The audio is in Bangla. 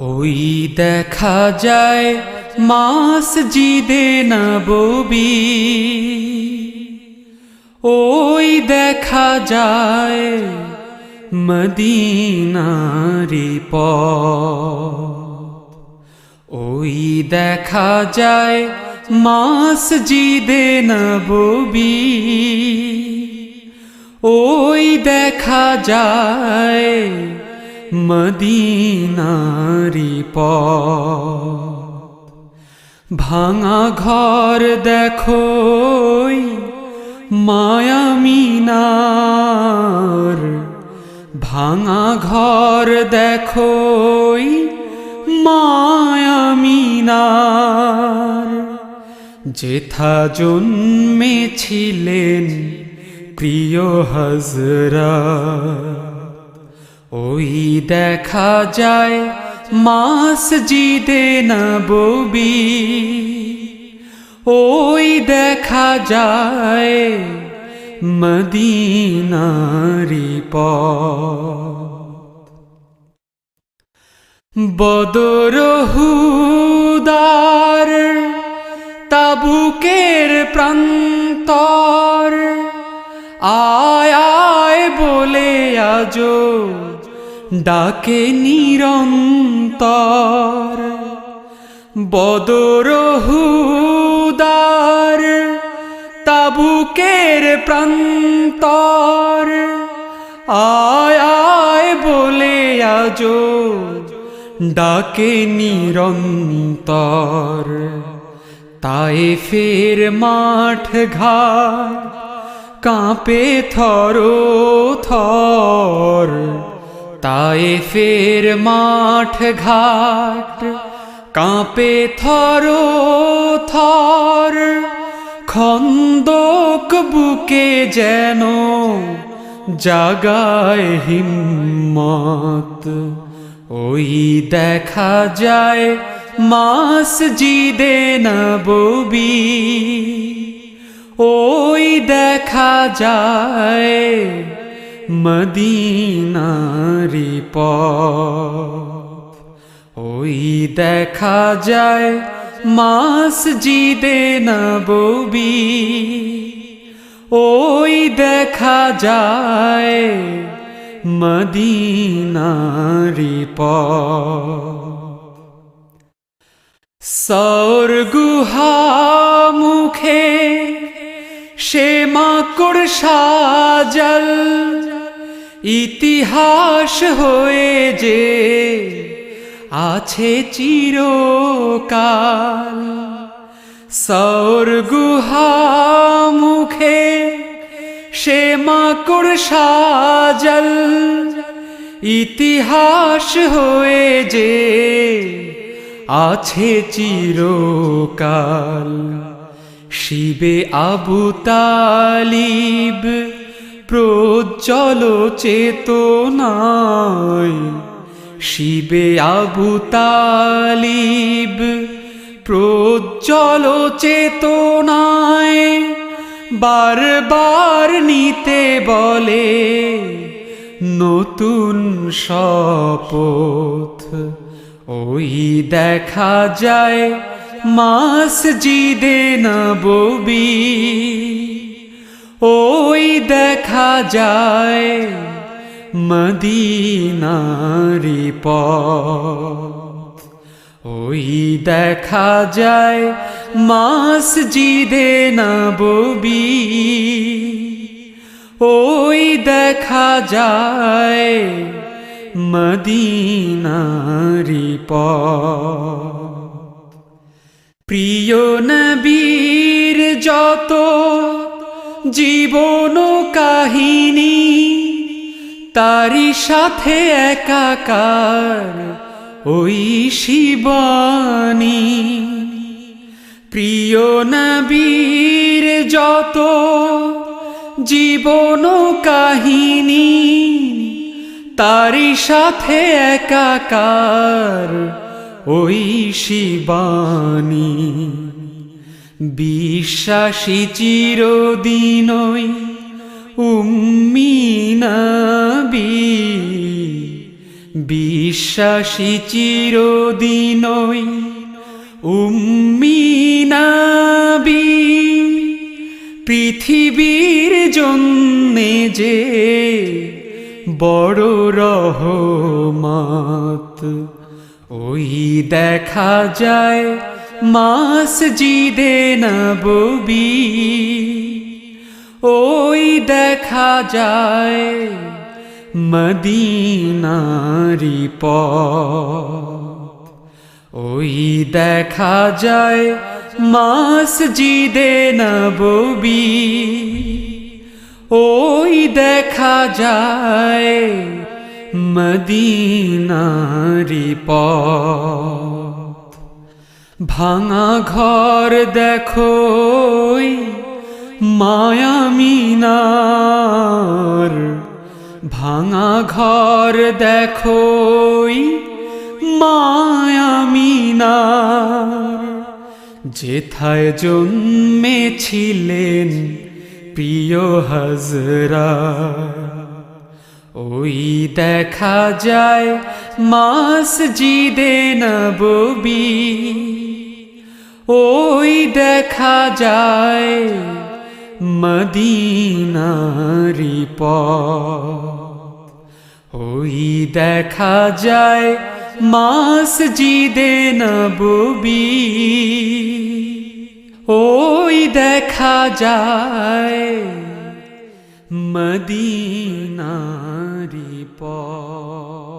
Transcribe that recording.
ওই দেখা যায় মাস জিদে নববি ওই দেখা যায় মদিনারি প ওই দেখা যায় মাস জিদে নববি ওই দেখা যায় মদিনারি প ভাঙা ঘর দেখো মায়ামিনার ভাঙা ঘর দেখো মায়ামিনার যেথা জন্মেছিলেন প্রিয় হজরা ওই দেখা যায় মাস জিদে নববি ওই দেখা যায় মদিনারি প বদরহুদার তাবুকের প্রান্তর। আয় আয় বলে আজো ডাকে নিরন্তর বদরহুদার তাবুকের প্রান্তর। আয় আয় বলে আজো ডাকে নিরন্তর। তাই ফের মাঠ ঘাট কাঁপে থর থর। তাই ফের মাঠ ঘাট কাঁপে থর থর, খন্দক বুকে যেন জাগায় হিম্মত। ওই দেখা যায় মাস জিদে নববি। ওই দেখা যায় মদিনারি প ওই দেখা যায় মাস জিদে নববি। ওই দেখা যায় মদিনারি প সৌর গুহা মুখে সে মাকড় সাজল। ইতিহাস হয়ে যে আছে চিরকাল। সৌর গুহা মুখে সে মাকড় সাজল। ইতিহাস হয়ে যে আছে চিরকাল। শিবে আবু তালিব প্রজ্জ্বল চেতনায় শিবে আবু তালিব প্রজ্জ্বল চেতনায় বারবার নিতে বলে নতুন শপথ। ওই দেখা যায় মাস জিদে নববি। ওই দেখা যায় মদিনারি প ওই দেখা যায় মাস জিদে নববি। ওই দেখা যায় মদিনারি প প্রিয় নবীর যত জীবন কাহিনী তারি সাথে একাকার ওই শিবানী। প্রিয় নবীর যত জীবন কাহিনী তারি সাথে একাকার ওই শিবানী। বিশ্বাসী চিরদিনই উম্মি নবী বিশ্বাসী চিরদিনই উম্মিনাবি। পৃথিবীর জন্যে যে বড় রহমত, ওই দেখা যায় মসজিদে নববী ওই দেখা যায় মদিনারি পথ। ওই দেখা যায় মসজিদে নববী ওই দেখা যায় মদিনারি পথ। ভাঙা ঘর দেখো মায়ামিনার ভাঙা ঘর দেখো মায়ামিনার যেথায় জন্মেছিলেন প্রিয় হাজরা, ওই দেখা যায় মসজিদে নববী। ওই দেখা যায় মদিনারি পথ। ওই দেখা যায় মসজিদে নববী। ওই দেখা যায় মদিনারি পথ।